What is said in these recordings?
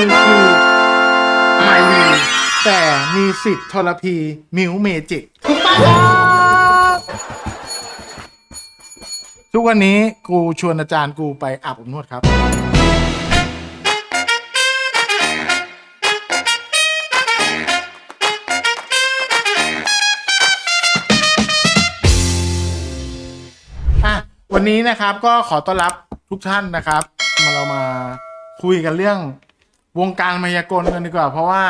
คือคือไมลีแต่มีสิทธิ์ทรพีมิวเมจิกถูกต้องครับทุกวันนี้กูชวนอาจารย์กูไปอาบอบนวดครับ อะ วันนี้นะครับก็ขอต้อนรับทุกท่านนะครับ มาเรามาคุยกันเรื่อง วงการมายากลกันดีกว่า เพราะว่า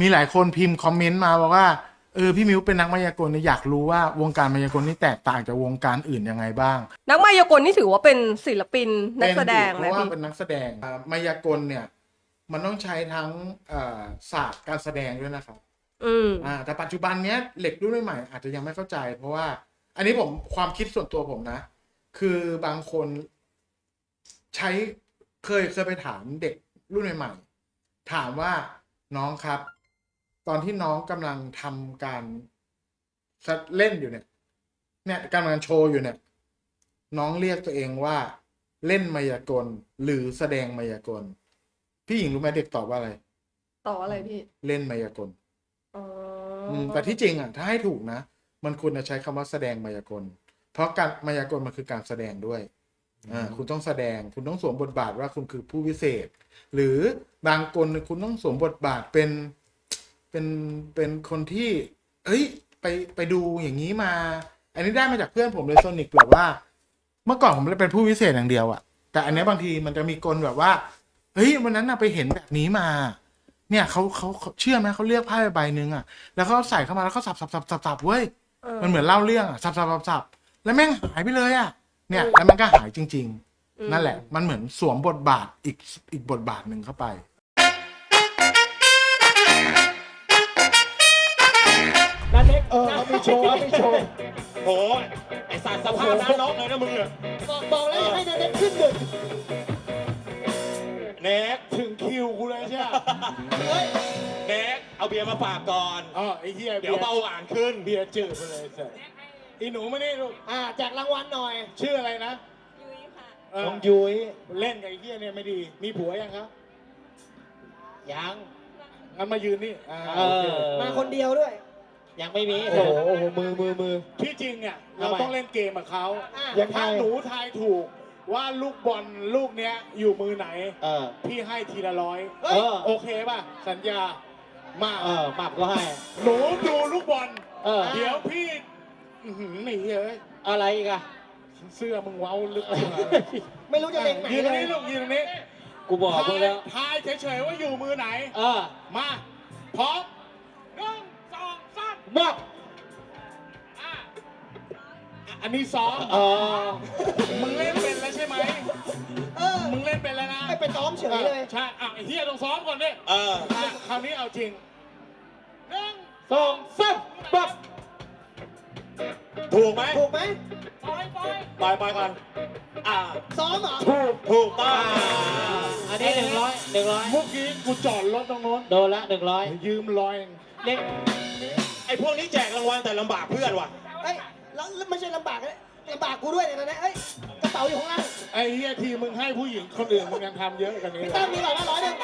มีหลายคนพิมพ์คอมเมนต์มาบอกว่าเออพี่มิวเป็นนักมายากลเนี่ยอยากรู้ว่าวงการมายากลนี่แตกต่างจากวงการอื่นยังไงบ้าง นักมายากลนี่ถือว่าเป็นศิลปินนักแสดงเพนะราะว่าพี่เป็นนักแสดงอ่ามายากลเนี่ย มันต้องใช้ทั้งเอ่อศาสตร์การแสดงด้วยนะครับอืมอ่าแต่ปัจจุบันเนี้ยเหล็กรุ่นใหม่ๆอาจจะยังไม่เข้าใจ เพราะว่า อันนี้ผมความคิดส่วนตัวผมนะ คือบางคนใช้เคยเคยไปถามเด็กรุ่นใหม่ๆ ถามว่าน้องครับ ตอนที่น้องกำลังทำการเล่นอยู่เนี่ย เนี่ยกำลังโชว์อยู่เนี่ย น้องเรียกตัวเองว่า เล่นมายากลหรือแสดงมายากล พี่หญิงรู้ไหมเด็กตอบว่าอะไร ต่ออะไรพี่เล่นมายากลอ๋อออืมแต่ที่จริงอะถ้าให้ถูกนะ มันควรจะใช้คำว่าแสดงมายากล เพราะการมายากลมันคือการแสดงด้วย อ่าคุณต้องแสดงคุณต้องสวมบทบาทว่าคุณคือผู้วิเศษ หรือบางคนคุณต้องสวมบทบาทเป็นเป็นเป็นคนที่เอ้ยไปไปดูอย่างนี้มา อันนี้ได้มาจากเพื่อนผมเลยโซนิกแบบว่า เมื่อก่อนผมเป็นผู้วิเศษอย่างเดียวอะแต่อันเนี้ยบางทีมันจะมีกลแบบว่าเฮ้ยวันนั้นน่ะไปเห็นแบบนี้มา เนี่ยเขาเขาเขาเชื่อไหมเขาเลือกไพ่ใบหนึ่งอะแล้วเขาใส่เข้ามาแล้วเขาสับสับสับสับสับเว้ยเออมันเหมือนเล่าเรื่องอะสับสับสับสับแล้วแม่งหายไปเลยอะ เนี่ยอืมแล้วมันก็หายจริงอืมๆนั่นแหละ มันเหมือนสวมบทบาทอีกอีกบทบาทหนึ่งเข้าไป นันเล็กเออเขามีโชว์เขามีโชว์ โหไอสัตว์สภาพน้าน้องเลยนะมึงเนี่ยบอกบอกแล้วอย่าให้นันเล็กขึ้นหนึ่งเน็กถึงคิวกูเลยใช่ไหมเฮ้ยเน็กเอาเบียร์มาฝากก่อน อ๋อไอ้เหี้ยเดี๋ยวเบาหวานขึ้นเบียร์จืดไปเลยเสร็จ อีหนูมานี่ลูก อ่าแจกรางวัลหน่อย ชื่ออะไรนะยุ้ยค่ะน้องยุ้ยเล่นกับไอ้เหี้ยเนี่ยไม่ดี มีผัวยังครับยัง งั้นมายืนนี่อ่าเออโอเคมาคนเดียวด้วย ยังไม่มีโอ้โหโอ้โหมือมือมือ ที่จริงเนี่ยเราต้องเล่นเกมกับเขาอะอย่างถ้าหนูทายถูกว่าลูกบอลลูกเนี้ยอยู่มือไหน เออ พี่ให้ทีละร้อย เออ โอเคป่ะ สัญญา มา เออหมับก็ให้ หนูดูลูกบอล เออ เดี๋ยวพี่ อื้อหือนี่เฮ้ยอะไรอีกอะเสื้อมึงเว้าลึกเลยไม่รู้จะเล็งไหนยืนตรงเลยนี้ลูกยืนตรงนี้กูบอกมึงแล้วทายเฉยๆว่าอยู่มือไหน เออมาพร้อมหนึ่งสองสามหมับอะอันนี้ซ้อมเออมึงเล่นเป็นแล้วใช่ไหมเออมึงเล่นเป็นแล้วนะไม่ไปซ้อมเฉยเลย ใช่อะไอ้เฮียต้องซ้อมก่อนดิเอออะคราวนี้เอาจริงหนึ่ง สองสามปับ ถูกไหมถูกไหมปล่อยปล่อยปล่อยปล่อยก่อนอ่าซ้อมเหรอถูกถูกต้องอันนี้หนึ่งร้อยหนึ่งร้อยเมื่อกี้กูจอดรถตรงโน้นโดนละหนึ่งร้อยยืมร้อยเล็กไอพวกนี้แจกรางวัลแต่ลำบากเพื่อนว่ะเอ้ยแล้วไม่ใช่ลำบากเลยลำบากกูด้วยเนี่ยนะเอ้ยกระเป๋าอยู่ข้างล่างไอ้เฮียทีมึงให้ผู้หญิงคนอื่นมึงยังทำเยอะกว่านี้พี่เลตั้มยมีก่อนนะร้อยหนึ่ง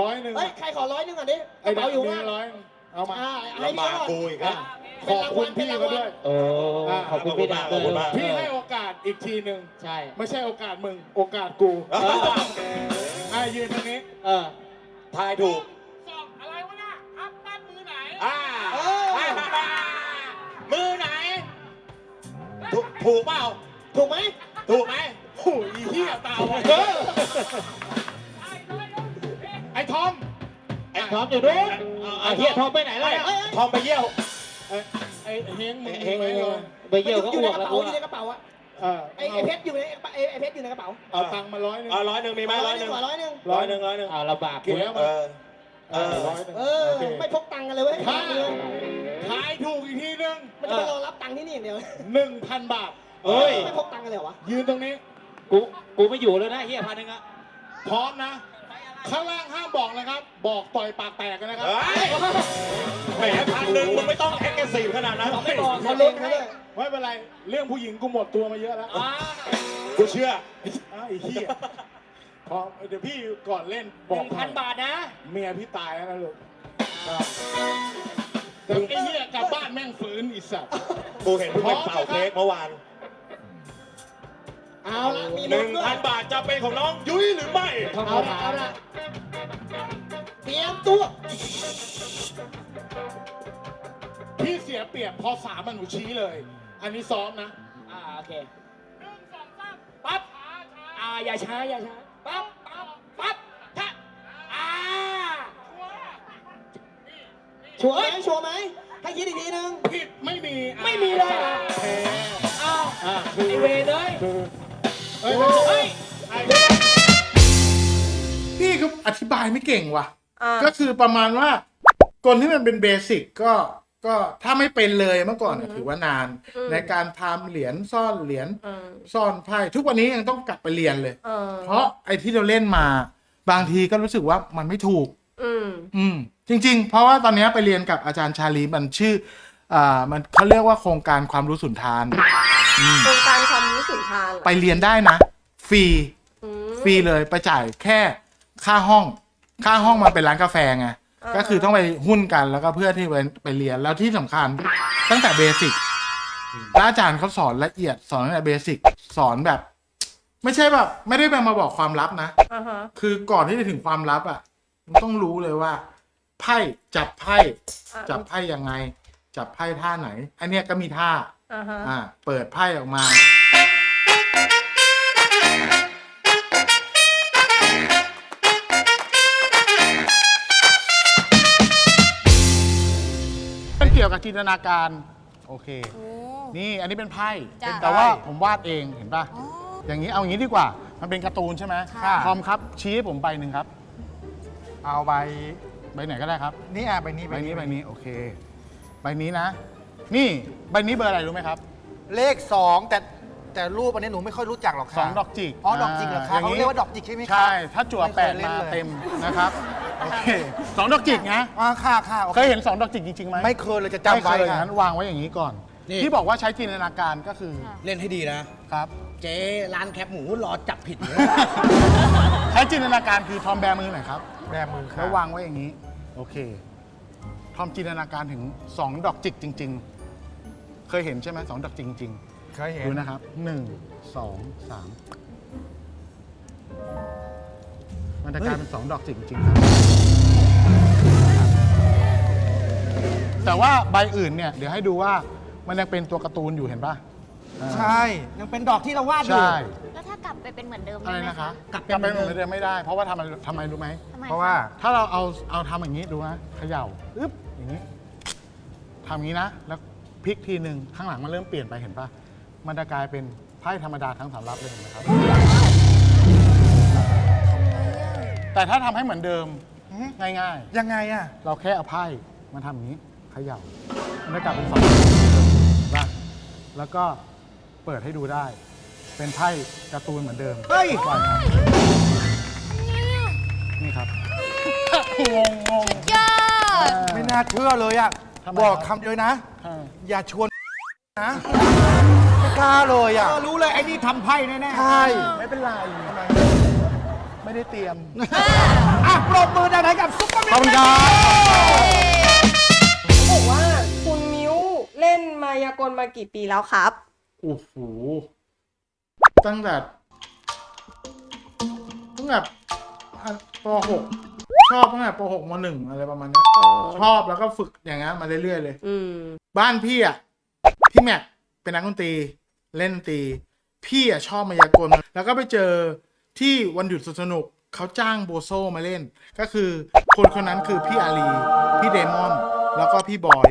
ร้อยหนึ่งเฮ้ยใครขอร้อยหนึ่งก่อนดิกไอ้ระดัเป๋ากอยู่นี้ข้างล่างร้อย เอามาอ่าให้ลำพี่บากก่อนกูอีกอะอะขอบคุณพี่เขาด้วย โอ้ขอบคุณพี่ดักขอบคุณมากพี่ให้โอกาสอีกทีหนึ่งใช่ ไม่ใช่โอกาสมึง โอกาสกูเออ อะยืนตรงนี้ เออ ทายถูกสองอะไรวะน่ะอัพปั้นมือไหนอ่าเออมือไหน ถูกถูกเปล่า ถูกไหมถูกไหมโอ้ยอีเหี้ยตาไวเออ ไอ้ทอมไอ้ ทอมอยู่นู้นอะเฮียทอมไปไหนแล้วเนี่ยทอมไปเยี่ยวไอ้ไอ้เฮงมึงเฮงไหมเฮงเลยไปเยี่ยวก็อยู่อ้ในวกกระแล้วเป๋ากูอยู่ในกระเป๋าอะเออไอ้ไอ้เพชรอยู่ในไอ้ไอ้เพชรอยู่ในกระเป๋าเอาตังค์มาร้อยหนึ่งอ่าร้อยหนึ่งมีไหมร้อยหนึ่งกว่าร้อยหนึ่งร้อยหนึ่งร้อยหนึ่งอ่าลำบากกูเก๋เอมาอเออร้อยหนึ่งเออโอเคไม่พกตังค์กันเลยเว้ยถ้าทายถูกอีกทีหนึงมันจะมารอรับตังค์ที่นี่อย่างเดียวหนึ่งพันบาทเอ้ยไม่พกตังค์กันเลยเหรอวะยืนตรงนี้กูกูไม่อยู่แล้วนะเฮียพันหนึ่งอะพร้อมนะ ข้างล่างห้ามบอกนะครับ บอกต่อยปากแตกกันนะครับ เฮ้ย แหมพันหนึ่งมึงไม่ต้องแอคทีฟขนาดนั้นไม่บอกเขาเล่นเขาด้วยไม่เป็นไร เรื่องผู้หญิงกูหมดตัวมาเยอะแล้วอ่ากูเชื่ออ้าวไอ้เหี้ยพอเดี๋ยวพี่ก่อนเล่นหบอกนึ่งพันบาทนะ เมียพี่ตายแล้วนะลูกครับแต่ไอ้เหี้ยกลับบ้านแม่งฟื้นอีสัตว์กูเห็นเพิ่งไปเป่าเค้กเมื่อวาน เอาละมีหลุ้นึ่นงด้วพัยนบาทจะเป็นของน้องยุ้ยหรือไม่ เอาละเอาละเตรียมตัว พี่เสียเปรียบพอสามมันหนูชี้เลย อันนี้ซ้อมนะ อ่าโอเคปั๊บอ่าอย่าช้าอย่าช้าปั๊บปั๊บปั๊บถ้าอ่าชัวร์ไหมชัวร์ไหมให้คิดอีกทีนึง ผิดไม่มีอะไม่มีเลยแพ้อ้าวอะคือไอเวรเลยคือ เฮ้ยเฮ้ยพี่ก็อธิบายไม่เก่งว่ะ อ่าก็คือประมาณว่ากลที่มันเป็นเบสิกก็ก็ถ้าไม่เป็นเลยเมื่อก่อนน่ะถือว่านานในการทำเหรียญซ่อนเหรียญอืมซ่อนไพ่ทุกวันนี้ยังต้องกลับไปเรียนเลย เออเพราะไอ้ที่เราเล่นมา บางทีก็รู้สึกว่ามันไม่ถูก อืม อืมจริง ๆ เพราะว่าตอนนี้ไปเรียนกับอาจารย์ชาลีมันชื่ออ่ามันเขาเรียกว่าโครงการความรู้สุนทาน โครงการ ความรู้สุนทานเหรอไปเรียนได้นะ ฟรี อืม ฟรีเลยไปจ่ายแค่ค่าห้อง ค่าห้องมันเป็นร้านกาแฟไง อ่า ก็คือต้องไปหุ้นกันแล้วก็เพื่อที่ไปไปเรียนแล้วที่สำคัญตั้งแต่เบสิกแล้วอาจารย์เขาสอนละเอียดสอนตั้งแต่เบสิกสอนแบบ ไม่ใช่แบบไม่ได้แบบมาบอกความลับนะ อ่าฮะคือก่อนที่จะถึงความลับอะมันต้องรู้เลยว่า ไพ่จับไพ่อะจับไพ่ยังไง จับไพ่ท่าไหน อันเนี้ยก็มีท่า อ่าฮะอ่า เปิดไพ่ออกมา กี่ยวกับจินตนาการ โอเคนี่อันนี้เป็นไพ่จ้ะแต่ว่าผมวาดเองเห็นป่ะ อย่างนี้เอาอย่างนี้ดีกว่า มันเป็นการ์ตูนใช่ไหมค่ะ ทอมครับ ชี้ให้ผมใบหนึ่งครับเอาใบใบไหนก็ได้ครับ นี่อะใบนี้ใบนี้ใบนี้โอเค ใบนี้นะ นี่ใบนี้เบอร์อะไรรู้ไหมครับเลขสองแต่แต่รูปอันนี้หนูไม่ค่อยรู้จักหรอกค่ะสองดอกจิกอ๋อดอกจิกเหรอคะย่งเขานี้เรียกว่าดอกจิกใช่ไหมคะใช่ ถ้าจั่วไม่เคแปยดเล่นมาเลยเต็มนะครับ โอเคสองดอกจิกนะอ่าค่ะค่ะโอเคยเห็นสองดอกจิกจริงๆไหมไม่เคยเลยจะไม่จำเคไว้ยค่ะงั้นวางไว้อย่างนี้ก่อน นี่ ที่บอกว่าใช้จินตนาการก็คือเล่นให้ดีนะ ครับ เจ๊ร้านแคปหมูรอจับผิดอยู่ใช้จินตนาการคือทอมแบมือหน่อยครับแบมือค่ะแล้ววางไว้อย่างนี้ โอเค ทอมจินตนาการถึงสองดอกจิกจริง ๆ เคยเห็นใช่ไหมสองดอกจิกจริงๆเคยเห็นดูนะครับหนึ่งสองสาม มันจะกลายเป็นสองดอกจิกจริงๆครับ แต่ว่าใบอื่นเนี่ย เดี๋ยวให้ดูว่ามันยังเป็นตัวการ์ตูนอยู่เห็นป่ะอ่าใช่ ยังเป็นดอกที่เราวาดอยู่ ใช่ แล้วถ้ากลับไปเป็นเหมือนเดิมอะไรได้ไหม นะคะกลับกลับไปเป็นเหมือนเดิมไม่ได้ เพราะว่าทำไมทำไมรู้ไหม ทำไม เพราะว่าถ้าเราเอาเอาทำอย่างนี้ดูนะเขย่าอึ๊บอย่างนี้ทำอย่างนี้นะ แล้วพลิกทีหนึ่งข้างหลังมันเริ่มเปลี่ยนไปเห็นป่ะมันจะกลายเป็นไพ่ธรรมดาทั้งสามรับเลยนะครับ แต่ถ้าทำให้เหมือนเดิมอือฮึง่าย ยังไงอะ ๆ เราแค่เอาไพ่มาทำอย่างนี้เขย่ามันจะกลับเป็นสองว่าแล้วก็เปิดให้ดูได้ เป็นไพ่การ์ตูนเหมือนเดิมเฮ้ย ปล่อยครับนี่ครับงงงง ยอด ไม่น่าเชื่อเลยอะ ทำไมบอกครับคำเดียวนะอ่าอย่าชวนนะ ไม่กล้าเลยอะเออรู้เลยไอ้นี่ทำไพ่แน่ใช่ ไม่เป็นไร ไม่ได้เตรียมๆอะปรบมือดังๆให้กับซุปเปอร์แมขอบนคุณครับเขาบอกว่าคุณมิ้วเล่นมายากลมากี่ปีแล้วครับ โอ้โหตั้งแต่ตั้งแต่ป .6 ชอบตั้งแต่ป .6 ม .1 อะไรประมาณเนี้ยชอบแล้วก็ฝึกอย่างนั้นมาเรื่อยๆเลย อืม บ้านพี่อะพี่แม็กเป็นนักดนตรีเล่นดนตรี พี่อะชอบมายากลแล้วก็ไปเจอ ที่วันหยุดสนุกเขาจ้างโบโซมาเล่น ก็คือคนคนนั้นคือพี่อาลีพี่เดมอน แล้วก็พี่บอย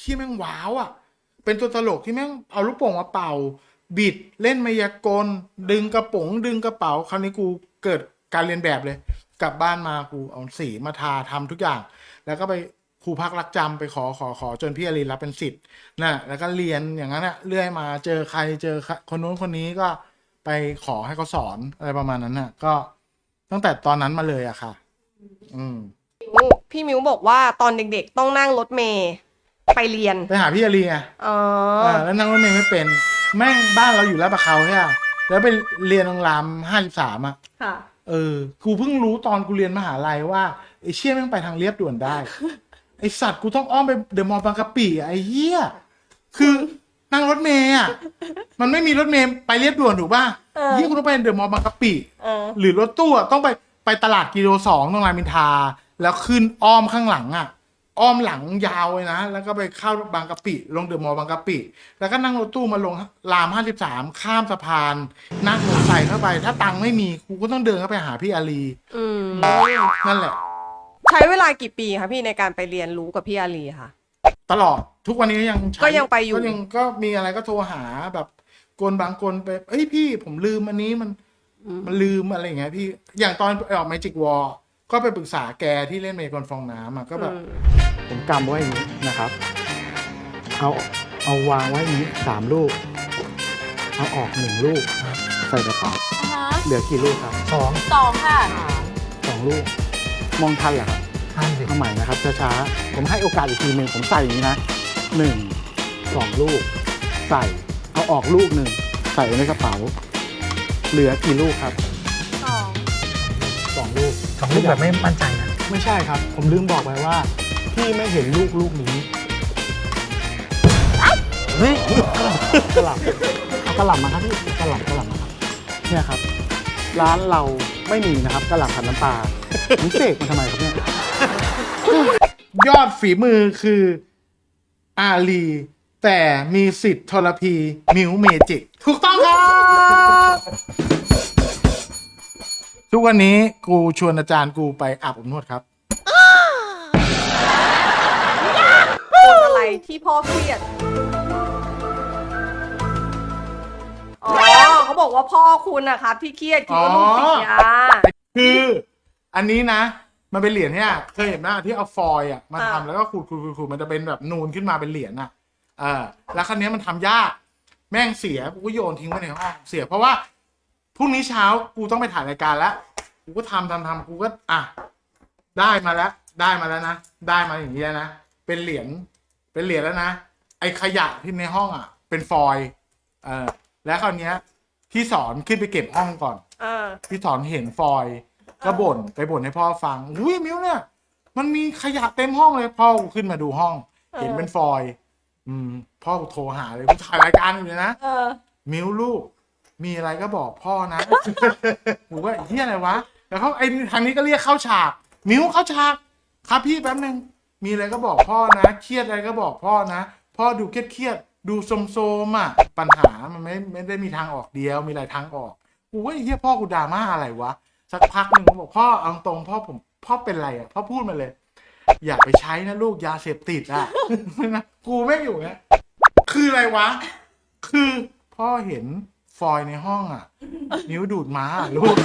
ที่แม่งว้าวอะ เป็นตัวตลกที่แม่งเอาลูกโป่งมาเป่า บิดเล่นมายากล ดึงกระป๋องดึงกระเป๋า คราวนี้กูเกิดการเรียนแบบเลย กลับบ้านมากูเอาสีมาทาทำทุกอย่าง แล้วก็ไปครูพักรักจำไปขอขอขอจนพี่อรินรับเป็นสิทธิ์นะแล้วก็เรียนอย่างนั้นอะเรื่อยมาเจอใครเจอคนนู้นคนนี้ก็ ไปขอให้เขาสอนอะไรประมาณนั้นน่ะ ก็ตั้งแต่ตอนนั้นมาเลยอะค่ะ อืมพี่มิ้วบอกว่าตอนเด็กๆ ต้องนั่งรถเมย์ไปเรียน ไปหาพี่อรีไงอ๋ออ่าแล้วนั่งรถเมล์ไม่เป็น แม่งบ้านเราอยู่ลาดประเขาใช่ปะแล้วไปเรียนโรงแรมห้าสิบสามอะค่ะ เออ กูเพิ่งรู้ตอนกูเรียนมหาลัยว่าไอ้เชี่ยแม่งไปทางเรียบด่วนได้ ไอสัตว์กูต้องอ้อมไปเดอะมอลล์บางกะปิอะไอ้เหี้ยคือนั่งรถเมย์อะมันไม่มีรถเมย์ไปเรียบด่วนถูกป่ะเออเหี้ยกูต้องไปเดอะมอลล์บางกะปิ เออ หรือรถตู้อะต้องไปไปตลาดกิโลสองตรงรามอินทราแล้วขึ้นอ้อมข้างหลังอะ อ้อมหลังยาวเลยนะ แล้วก็ไปเข้าบางกะปิ ลงเดอะมอลล์บางกะปิ แล้วก็นั่งรถตู้มาลงรามห้าสิบสามข้ามสะพาน นั่งรถไฟเข้าไป ถ้าตังค์ไม่มีกูก็ต้องเดินเข้าไปหาพี่อาลีอืม นั่นแหละ ใช้เวลากี่ปีคะพี่ในการไปเรียนรู้กับพี่อาลีค่ะ ตลอดทุกวันนี้ก็ยังใช้ก็ยังไปอยู่ ก็ยังก็มีอะไรก็โทรหาแบบกลบางกลไปเอ้ยพี่ผมลืมอันนี้มันมันลืมอะไรอย่างเงี้ยพี่ อย่างตอนไปออก Magic War ก็ไปปรึกษาแกที่เล่นเมกอนฟองน้ำอะก็แบบ ผมกำไว้อย่างนี้นะครับ เอาเอาวางไว้อย่างนี้สามลูก เอาออกหนึ่งลูก ใส่กระเป๋าเหลือกี่ลูกครับสองสองค่ะ สองลูก มองทันเหรอครับ ทันสิเอาใหม่นะครับช้าๆผมให้โอกาสอีกทีหนึ่งผมใส่อย่างนี้นะหนึ่งสองลูก ใส่เอาออกลูกหนึ่งใส่ไว้ในกระเป๋า เหลือกี่ลูกครับสองสองลูก สองลูกแบบไม่มั่นใจนะ ไม่ใช่ครับ ผมลืมบอกไปว่าพี่ไม่เห็นลูกลูกนี้เฮ้ยกระหล่ำเอากระหล่ำมาครับพี่กระหล่ำกระหล่ำมาครับเนี่ยครับ ร้านเราไม่มีนะครับกระหล่ำผัดน้ำปลาผมเสกมาทำไมครับเนี่ย ยอดฝีมือคืออาลีแต่มีสิทธิ์ทรพีมิวเมจิก ถูกต้องครับทุกวันนี้กูชวนอาจารย์กูไปอาบอบนวดครับคนอะไรที่พ่อเครียด อ๋อเขาบอกว่าพ่อคุณนะครับที่เครียดคิดว่าลูกติดยา คืออันนี้นะ มันเป็นเหรียญเนี่ยเคยเห็นไหมที่เอาฟอยล์อะมาอ่าทำแล้วก็ขูดขูดขูดขูดมันจะเป็นแบบนูนขึ้นมาเป็นเหรียญอะเออแล้วครั้นี้มันทำยาก แม่งเสียกูก็โยนทิ้งไว้ในห้องเสียเพราะว่าพรุ่งนี้เช้ากูต้องไปถ่ายรายการแล้วกูก็ทำทำทำกูก็อะได้มาแล้ว ได้มาแล้วนะได้มาอย่างนี้แล้วนะเป็นเหรียญเป็นเหรียญแล้วนะไอขยะที่ในห้องอะ เป็นฟอยล์เออแล้วคราวเนี้ยพี่สอนขึ้นไปเก็บห้องก่อน เออ พี่ถอนเห็นฟอยล์ ก็บ่นไปบ่นให้พ่อฟังอุ้ยมิวเนี่ย มันมีขยะเต็มห้องเลยพ่อกูขึ้นมาดูห้องเออเห็นเป็นฟอยล์อืม พ่อกูโทรหาเลยกูถ่ายรายการอยู่เลยนะ เออ มิวลูก มีอะไรก็บอกพ่อนะกูว่าเฮียอะไรวะ แล้วเขาไอ้ทางนี้ก็เรียกเข้าฉาก มิวเข้าฉาก ครับพี่แป๊บนึงมีอะไรก็บอกพ่อนะ เครียดอะไรก็บอกพ่อนะ พ่อดูเครียดเครียดๆดูโสมๆอะ ปัญหามันไม่ไม่ได้มีทางออกเดียว มีหลายทางออกกูว่าไอ้เฮียพ่อกูดราม่าอะไรวะ สักพักหนึ่งผมบอกพ่อเอาตรงพ่อผมพ่อเป็นไรอะพ่อพูดมาเลย อย่าไปใช้นะลูกยาเสพติดอะ นะกูไม่อยู่เงี้ยคืออะไรวะ คือพ่อเห็นฟอยในห้องอะ นิ้วดูดม้าอะลูก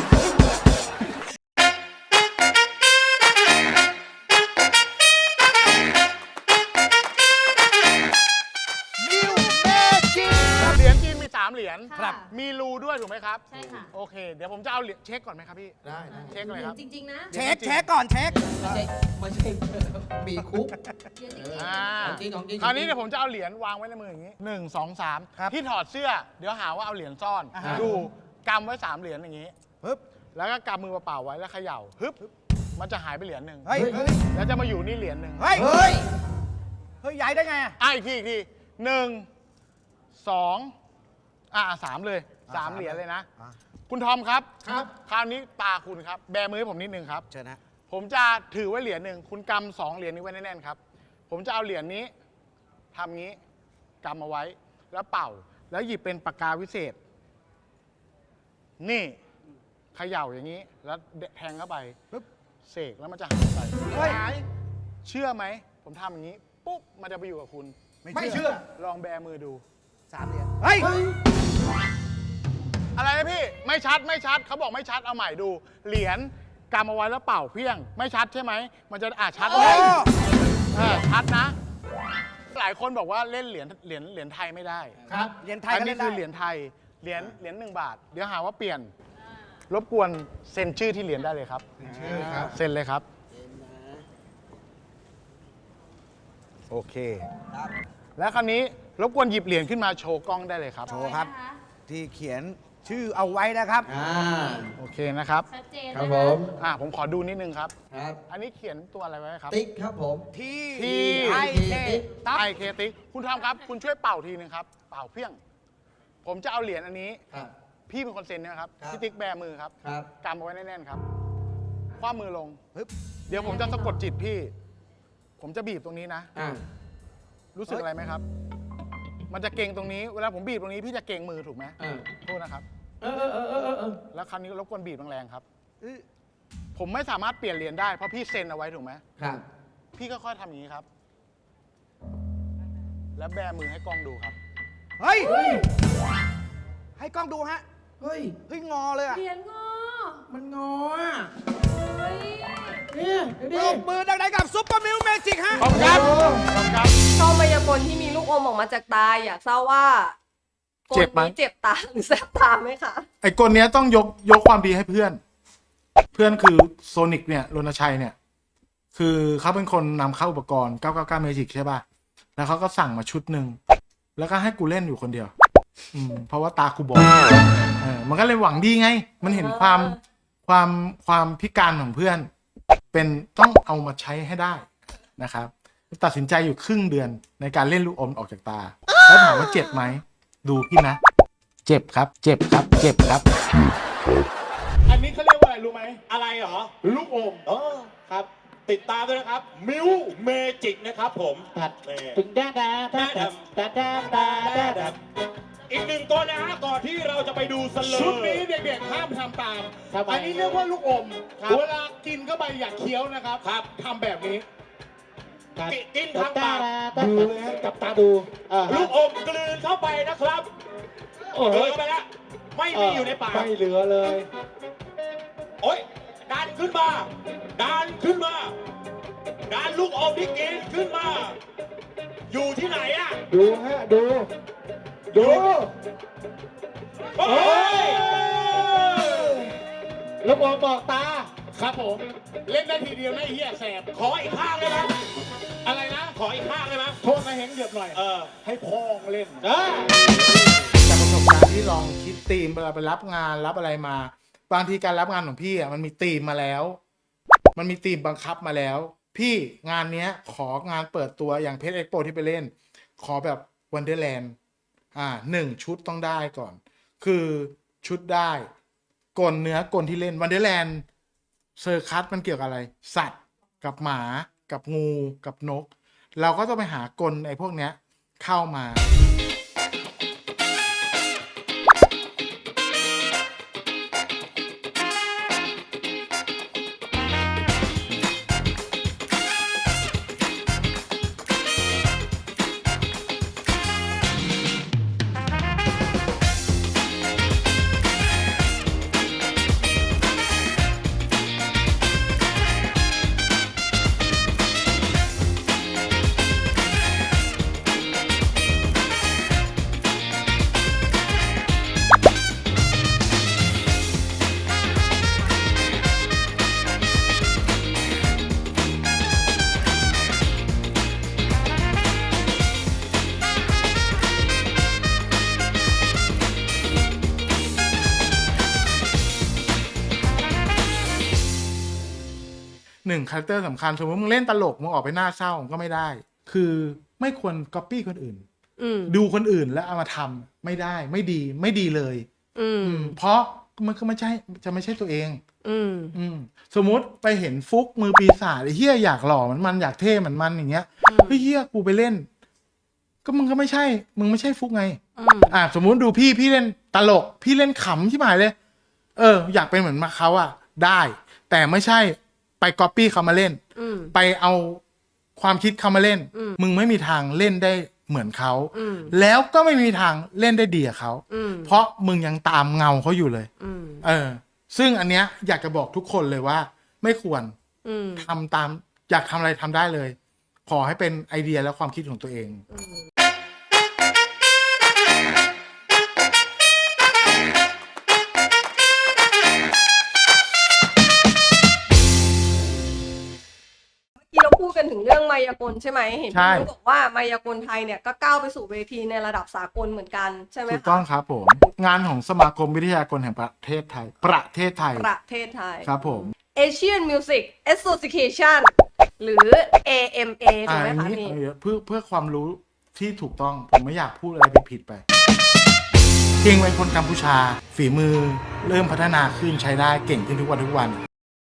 มีสามเหรียญครับ มีรูด้วยถูกไหมครับ ใช่ค่ะ โอเค เดี๋ยวผมจะเอาเหรียญเช็คก่อนไหมครับพี่ ได้ได้เช็คเลยครับ จริงๆนะเช็คเช็คก่อนเช็คไม่ใช่ไม่ใช่มีคุกอ่าของจริงของจริง คราวนี้เดี๋ยวผมจะเอาเหรียญวางไว้ในมืออย่างนี้หนึ่งสองสามครับที่ถอดเสื้อ เดี๋ยวหาว่าเอาเหรียญซ่อน อ่าฮะ ดูกำไว้สามเหรียญอย่างนี้ ปึ๊บแล้วก็กำมือเปล่าๆไว้แล้วเขย่าฮึบมันจะหายไปเหรียญหนึ่งเฮ้ยเฮ้ยแล้วจะมาอยู่นี่เหรียญหนึ่งเฮ้ยเฮ้ยเฮ้ยย้ายได้ไงอะอะอีกทีอีกทีหนึ่งสอง อะสามเลยอะสามสามเหรียญเลยนะ อะคุณทอมครับ ครับ คราวนี้ตาคุณครับ แบมือให้ผมนิดนึงครับ เชิญนะผมจะถือไว้เหรียญหนึ่ง คุณกำสองเหรียญนี้ไว้แน่นๆครับ ผมจะเอาเหรียญนี้ทำงี้กำเอาไว้ แล้วเป่า แล้วหยิบเป็นปากกาวิเศษ นี่เขย่าอย่างนี้ แล้วแทงเข้าไปปึ๊บ เสกแล้วมันจะหายไปเฮ้ย หายเชื่อไหม ผมทำอย่างนี้ ปุ๊บมันจะไปอยู่กับคุณ ไม่เชื่อ ลองแบมือดู สามเหรียญเฮ้ย อะไรนะพี่ ไม่ชัดไม่ชัดเขาบอกไม่ชัดเอาใหม่ดู เหรียญกำเอาไว้แล้วเป่าเพี้ยง ไม่ชัดใช่ไหม มันจะอ่าชัดโอ้ไหมเออชัดนะ หลายคนบอกว่าเล่นเหรียญเหรียญเหรียญไทยไม่ได้ครับเหรียญไทยอันก็นี้เล่นคือได้เหรียญไทย เหรียญเหรียญหนึ่งบาท เดี๋ยวหาว่าเปลี่ยน รบกวนเซ็นชื่อที่เหรียญได้เลยครับ ชื่อครับ เซ็นเลยครับ โอเค แล้วคราวนี้รบกวนหยิบเหรียญขึ้นมาโชว์กล้องได้เลยครับ โชว์ครับ ที่เขียน ชื่อเอาไว้นะครับ อ่า โอเคนะครับชัดเจนครับผม อ่าผมขอดูนิดนึงครับ ครับ อันนี้เขียนตัวอะไรไว้ครับ ติ๊กครับผม ที่ที่ ไอเคไอเคติคุณทอมครับ คุณช่วยเป่าทีนึงครับ เป่าเพียง ผมจะเอาเหรียญอันนี้ ครับ พี่เป็นคนเซ็นเนะครับครับ พี่ติ๊กแบมือครับครับ กำเอาไว้แน่นๆครับ คว้ามือลงปึ๊บเดี๋ยวผมจะสะกดจิตพี่ ผมจะบีบตรงนี้นะ อ่า รู้สึกอะไรไหมครับ มันจะเก่งตรงนี้ เวลาผมบีบตรงนี้พี่จะเก่งมือถูกไหมอ่า โทษนะครับ เออเออเออเออเออแล้วครั้นี้รบกวนบีบแรงๆครับ ผมไม่สามารถเปลี่ยนเหรียญได้เพราะพี่เซ็นเอาไว้ถูกไหม ครับ พี่ก็ค่อยๆทำอย่างนี้ครับ แล้วแบมือให้กล้องดูครับ เฮ้ย ให้กล้องดูฮะ เฮ้ย เฮ้ย งอเลยอะเหรียญงอมันงออะเฮ้ยเนี่ยเดี๋ยวปดิรบมือดังๆกับซุปเปอร์มิวเมจิกฮะ ขอบคุณครับขอบคุณครับชอบมายากลที่มีลูกอมออกมาจากตาอยากทราบว่า กลเจ็บไหม นี้เจ็บตาหรือแสบตาไหมคะ ไอ้กลเนี้ยต้องยกยกความดีให้เพื่อน เพื่อนคือโซนิกเนี่ยรณชัยเนี่ย คือเขาเป็นคนนำเข้าอุปกรณ์ 999 Magic ใช่ป่ะ แล้วเขาก็สั่งมาชุดหนึ่ง แล้วก็ให้กูเล่นอยู่คนเดียว อืม เพราะว่าตากูบอดเออมันก็เลยหวังดีไง มันเห็นความความความพิการของเพื่อน เป็นต้องเอามาใช้ให้ได้นะครับ ตัดสินใจอยู่ครึ่งเดือนในการเล่นลูกอมออกจากตา แล้วถามว่าเจ็บไหม ดูพี่นะ เจ็บครับ เจ็บครับ เจ็บครับ อันนี้เขาเรียกว่าอะไรรู้ไหม อะไรเหรอ ลูกอมเออครับ ติดตามด้วยนะครับ มิวเมจิกนะครับผมตัดถึงแดาด้าดาด้าดาด้าดาดาอีกหนึ่งตัวนะฮะก่อนที่เราจะไปดูสเลอชุดนี้เด็กๆห้ามทำตามอันนี้เรียกว่าลูกอมเวลากินเข้าไปอย่กเคี้ยวนะครับครับทำแบบนี้ กิกินทางปากดูเลยฮะจับตาดูอ่าฮะลูกอมกลืนเข้าไปนะครับโอ้กโหลืนเข้าไปแล้วไม่มีอยู่ในปาก ไม่เหลือเลย โอ๊ยดันขึ้นมาดันขึ้นมาดันลูกอมที่กินขึ้นมา อยู่ที่ไหนอะดูฮะดู ดู โอ้ยลูกอมบอกตา ครับผม เล่นได้ทีเดียวไม่เหี้ยแสบขออีกข้างเลยนะ อะไรนะ ขออีกข้างเลยนะโทษนะเฮงเหยียบหน่อย เออให้พ่องเล่น เออจากประสบการณ์ที่ลองคิดธีมเวลาไปรับงานรับอะไรมา บางทีการรับงานของพี่อะมันมีธีมมาแล้ว มันมีธีมบังคับมาแล้ว พี่งานเนี้ยของานเปิดตัวอย่างเพชรเอ็กโปที่ไปเล่น ขอแบบวันเดอร์แลนด์อ่าหนึ่งชุดต้องได้ก่อน คือชุดได้กลเนื้อกลที่เล่นวันเดอร์แลนด์เซอร์คัสมันเกี่ยวกับอะไร สัตว์กับหมา กับงูกับนก เราก็ต้องไปหากลไอ้พวกเนี้ยเข้ามาาแรคเตอร์สำคัญสมมติมึงเล่นตลกมึงออกไปหน้าเศร้าก็ไม่ได้ คือไม่ควรก๊อปปี้คนอื่น อืมดูคนอื่นแล้วเอามาทำไม่ได้ไม่ดีไม่ดีเลย อืมอืม เพราะมันก็ไม่ใช่จะไม่ใช่ตัวเอง อืม อืมสมมุติไปเห็นฟุกมือปีศาจไอ้เฮียอยากหล่อมันมันอยากเท่เหมือนมันอย่างเงี้ยอืม เฮ้ยเฮียกูไปเล่น ก็มึงก็ไม่ใช่ มึงไม่ใช่ฟุกไง อืมอ่าสมมุติดูพี่พี่เล่นตลก พี่เล่นขำที่หมายเลย เออ อยากเป็นเหมือนมาเขาอะ ได้ แต่ไม่ใช่ ไปก๊อปปี้เขามาเล่นอืมไปเอาความคิดเขามาเล่นอืมมึงไม่มีทางเล่นได้เหมือนเขาอืมแล้วก็ไม่มีทางเล่นได้ดีกับเขาอืมเพราะมึงยังตามเงาเขาอยู่เลยอืมเออ ซึ่งอันเนี้ยอยากจะบอกทุกคนเลยว่า ไม่ควรอืมทำตาม อยากทำอะไรทำได้เลย ขอให้เป็นไอเดียและความคิดของตัวเองายากลใช่ไหมเห็นใช่ พี่มิวบอกว่ามายากลไทยเนี่ยก็ก้าวไปสู่เวทีในระดับสากลเหมือนกันใช่ไหมถูกคะต้องครับผมงานของสมาคมวิทยากรแห่งประเทศไทย ประเทศไทยประเทศไทย ครับผม Asian Music Association หรือ AMA ถูอ่ากไหมอันคะนี้พี่ เอาเยอะเพื่อเพื่อความรู้ที่ถูกต้องผมไม่อยากพูดอะไรผิดๆไปเก่งเป็นคนกัมพูชา ฝีมือเริ่มพัฒนาขึ้นใช้ได้เก่งขึ้นทุกวันทุกวัน